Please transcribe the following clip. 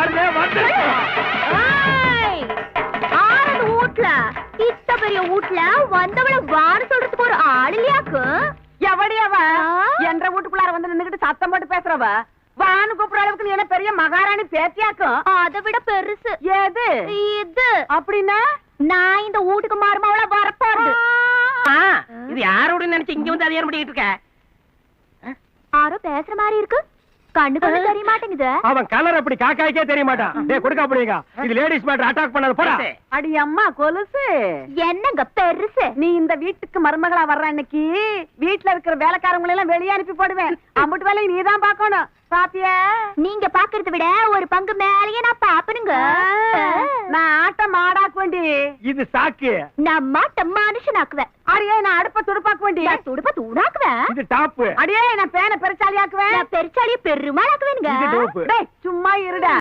வருது ஏய், ஆறது வீட்ல இத்த பெரிய வீட்ல வந்தவள வார சொல்றதுக்கு ஒரு ஆள் இல்லையாக்கு? எவடியவ? என்ற வீட்டுக்குள்ளார வந்து நின்னுகிட்டு சத்தம் போட்டு பேசுறவ? வானு கூப்பிடுற அளவுக்கு நீ என்ன பெரிய மகாராணி பேத்தியாக்கும் அதை விட பெருசு. எது? இது. அப்படின்னா? நான் இந்த வீட்டுக்கு மருமவள வரப்போறது இது யாரோட நினைச்சு இங்க வந்து அதிகாரம் பண்ணிட்டு இருக்க? யாரோ பேசுற மாதிரி இருக்கு? தெரிய மாட்டேங்குது அவன் கலர் அப்படி காக்காய்க்கே தெரிய மாட்டான் டேய் கொடுக்க அப்படிங்க இது லேடிஸ் மேட்டர் அட்டாக் பண்ணது போடா. அடி அம்மா கொலுசு. என்னங்க பெருசு? நீ இந்த வீட்டுக்கு மருமகளா வர்ற அன்னைக்கு வீட்டுல இருக்கிற வேலைக்காரங்களை எல்லாம் வெளியே அனுப்பி போடுவேன். அம்புட்டு வேலையை நீதான் பாக்கணும் பாத்தியா? நீங்க பாக்குறத விட ஒரு பங்கு மேலேயே நான் பாப்பனுங்க. இது சாக்கு. நான் மாட்ட மனுஷனாக்குவேன். அடியே நான் அடுப்ப துடுப்பாக்க வேண்டி நான் துடுப்ப தூணாக்குவேன். இது டாப்பு. அடியே நான் பேனை பெருச்சாலி ஆக்குவேன் நான் பெருச்சாலிய டேய் சும்மா இருடா.